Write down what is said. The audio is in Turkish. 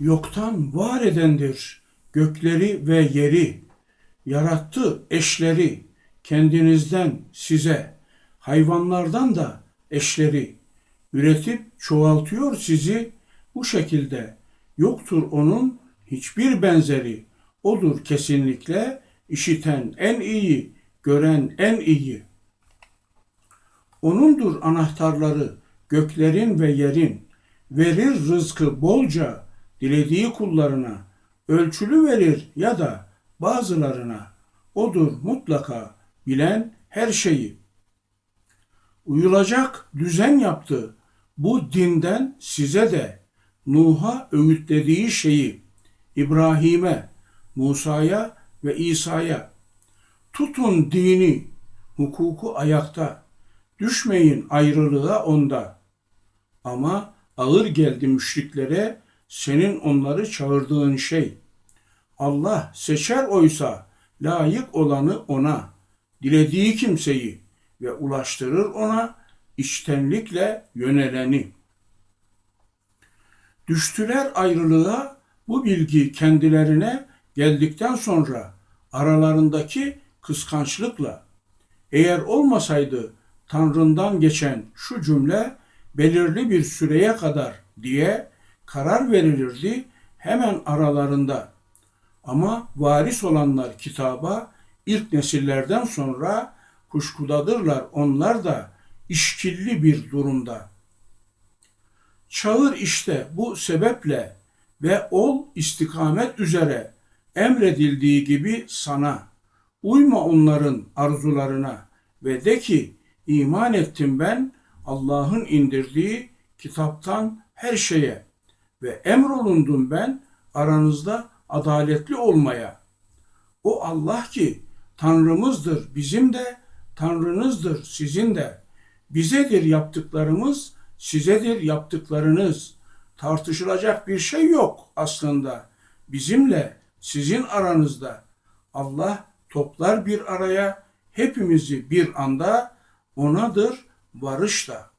Yoktan var edendir gökleri ve yeri. Yarattı eşleri kendinizden size, hayvanlardan da eşleri. Üretip çoğaltıyor sizi bu şekilde. Yoktur onun hiçbir benzeri. Odur kesinlikle işiten en iyi, gören en iyi. O'nundur anahtarları göklerin ve yerin. Verir rızkı bolca dilediği kullarına. Ölçülü verir ya da bazılarına. Odur mutlaka bilen her şeyi. Uyulacak düzen yaptı. Bu dinden size de Nuh'a öğütlediği şeyi İbrahim'e, Musa'ya ve İsa'ya tutun dini, hukuku ayakta. Düşmeyin ayrılığa onda. Ama ağır geldi müşriklere senin onları çağırdığın şey. Allah seçer oysa layık olanı ona, dilediği kimseyi ve ulaştırır ona içtenlikle yöneleni. Düştüler ayrılığa bu bilgi kendilerine geldikten sonra aralarındaki kıskançlıkla. Eğer olmasaydı Tanrı'ndan geçen şu cümle belirli bir süreye kadar diye karar verilirdi hemen aralarında. Ama varis olanlar kitaba ilk nesillerden sonra kuşkudadırlar onlar da işkilli bir durumda. Çağır işte bu sebeple ve ol istikamet üzere emredildiği gibi sana. Uyma onların arzularına ve de ki iman ettim ben Allah'ın indirdiği kitaptan her şeye ve emrolundum ben aranızda adaletli olmaya. O Allah ki Tanrımızdır bizim de, Tanrınızdır sizin de. Bizedir yaptıklarımız, sizedir yaptıklarınız. Tartışılacak bir şey yok aslında. Bizimle sizin aranızda. Allah toplar bir araya hepimizi bir anda onadır varış da.